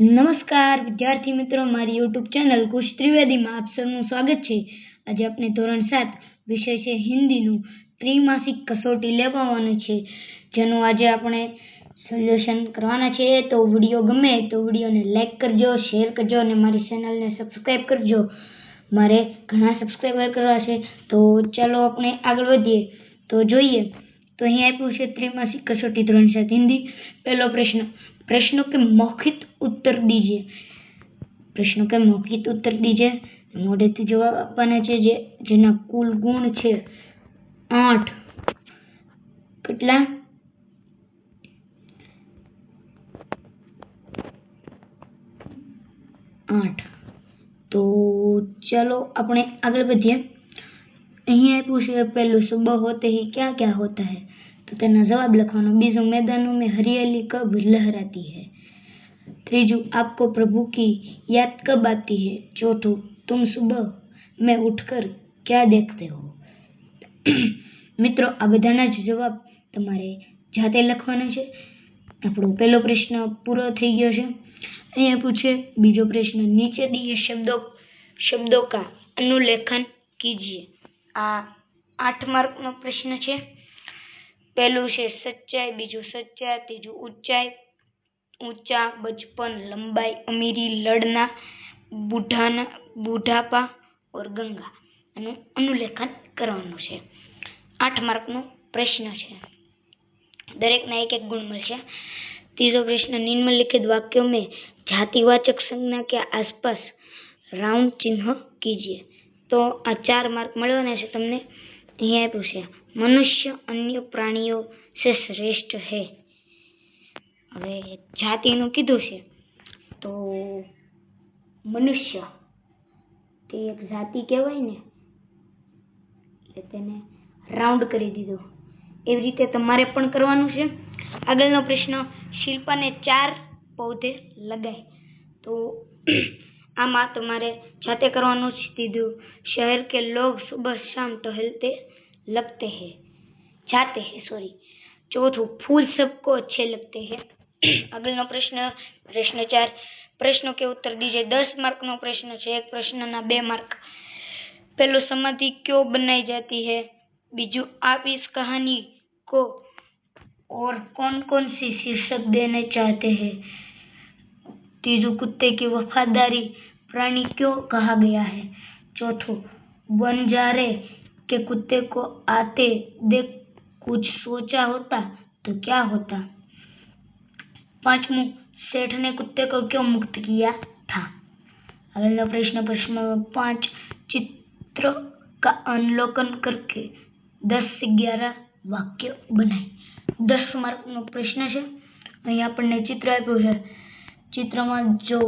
નમસ્કાર, વિદ્યાર્થી મિત્રો, મારી યુટ્યુબ ચેનલ કુશ ત્રિવેદીમાં આપ સૌનું સ્વાગત છે. આજે આપણે ધોરણ સાત, વિષય છે હિન્દીનું, ત્રિમાસિક કસોટી લેવાનું છે. જેનું આજે આપણે સોલ્યુશન કરવાના છે. તો વીડિયો ગમે તો વિડીયોને લાઇક કરજો શેર કરજો અને મારી ચેનલને સબસ્ક્રાઈબ કરજો. મારે ઘણા સબસ્ક્રાઈબર કરવા છે. તો ચાલો આપણે આગળ વધીએ. તો જોઈએ. તો અહીં આપ્યું છે ત્રિમાસિક કસોટી ધોરણ સાત હિન્દી. પહેલો પ્રશ્ન. प्रश्नों के मौखिक उत्तर दीजिए પ્રશ્નો કે મૌખિક ઉત્તર દીજે મોઢેથી જવાબ આપવાના છે જે જેના કુલ ગુણ છે આઠ કેટલા આઠ તો ચાલો આપણે આગળ વધીએ અહીં આપ્યું છે પહેલું સુબહ હોતે ही क्या क्या होता है તો તેનો જવાબ લખવાનો. બીજું મેદાનો હરિયાલી કબ લહેરાતી હૈ. ત્રીજું, આપકો પ્રભુ કી યાદ કબ આતી હૈ. ચોથું, તુમ સુબહ મેં ઉઠકર ક્યાં દેખતે હો? મિત્રો, આ બધાના જ જવાબ તમારે જાતે લખવાના છે. આપણો પહેલો પ્રશ્ન પૂરો થઈ ગયો છે. અહીંયા પૂછે, બીજો પ્રશ્ન, નીચે દીએ શબ્દો શબ્દો કા અનુલેખન કીજીએ. આ આઠ માર્કનો પ્રશ્ન છે. પહેલું છે સચ્ચાઈ, બીજું સચ્ચા ત્રીજું ઊંચાઈ. ઊંચા, બચપન, લંબાઈ, અમીરી, લડના, બુઢાના, બુઢાપા ઓર ગંગા. એનું અનુલેખન કરવાનું છે. આઠ માર્કનો પ્રશ્ન છે. દરેકના એક એક ગુણ મળશે ત્રીજો પ્રશ્ન, નિમ્નલિખિત વાક્યો મેં જાતિવાચક સંજ્ઞા કે આસપાસ રાઉન્ડ ચિહ્ન કીજીએ. તો આ ચાર માર્ક મળવાના છે તમને. અહીંયા આપ્યું મનુષ્ય અન્ય પ્રાણીઓ છે શ્રેષ્ઠ હે. હવે જાતિનું કીધું છે. તો મનુષ્ય, તે એક જાતિ કહેવાય ને, એટલે તેને રાઉન્ડ કરી દીધું. એવી રીતે તમારે પણ કરવાનું છે. આગળનો પ્રશ્ન, શિલ્પાને ચાર પૌધે લગાય. તો આમાં તમારે જાતે કરવાનું જ દીધું શહેર કે લોગ સુબહ શામ टहलते લગતે હૈ જાતે હૈ સોરી ચોથું ફૂલ સબકો અચ્છે લગતે હૈ આગળનો પ્રશ્ન પ્રશ્ન ચાર પ્રશ્નો કે ઉત્તર દીજે દસ માર્કનો પ્રશ્ન છે એક પ્રશ્નના બે માર્ક પહેલું સમાધિ ક્યો બનાઈ જતી હૈ બીજું आप इस कहानी को और कौन कौन सी शीर्षक देने चाहते हैं तीजू कुत्ते की वफादारी प्राणी क्यों कहा गया है चौथो बंजारे के कुत्ते को आते देख कुछ सोचा होता तो क्या होता पांचवों सेठ ने कुत्ते को क्यों मुक्त किया था अगला प्रश्न प्रश्न पांच चित्र का अवलोकन करके दस से ग्यारह વાક્ય બનાય દસ માર્કનો પ્રશ્ન છે અહીં આપણને ચિત્ર આપ્યું છે ચિત્રમાં જો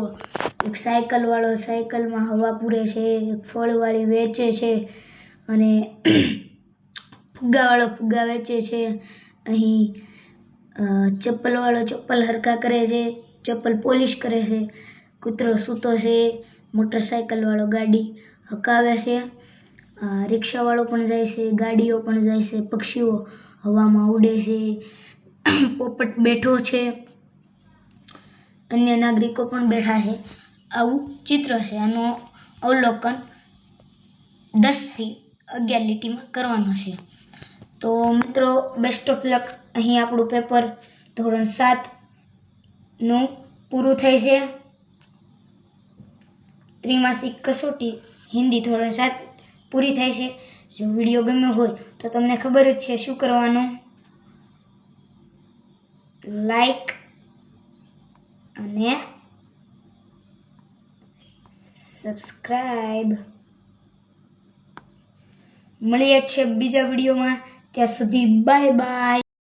એક સાયકલ વાળો સાયકલમાં હવા પૂરે છે, એક ફળવાળી વેચે છે અને ફુગ્ગાવાળો ફુગ્ગા વેચે છે. અહીં ચપ્પલ વાળો ચપ્પલ હરખા કરે છે, ચપ્પલ પોલિશ કરે છે, કૂતરો સૂતો છે મોટરસાયકલ વાળો ગાડી હકાવે છે રિક્ષા વાળો પણ જાય છે, ગાડીઓ પણ જાય છે, પક્ષીઓ હવામાં ઉડે છે, પોપટ બેઠો છે. અન્ય નાગરિકો પણ બેઠા છે. આવું ચિત્ર છે. આનું અવલોકન દસથી અગિયાર લીટીમાં કરવાનું છે. તો મિત્રો બેસ્ટ ઓફ લક અહીં આપણું પેપર ધોરણ સાતનું પૂરું થાય છે. ત્રિમાસિક કસોટી હિન્દી ધોરણ સાત પૂરી થાય છે. જો વીડિયો ગમ્યો હોય તો તમને ખબર જ છે શું કરવાનું. લાઈક અને સબસ્ક્રાઈબ મળીએ છીએ બીજા વિડીયોમાં. ત્યાં સુધી બાય બાય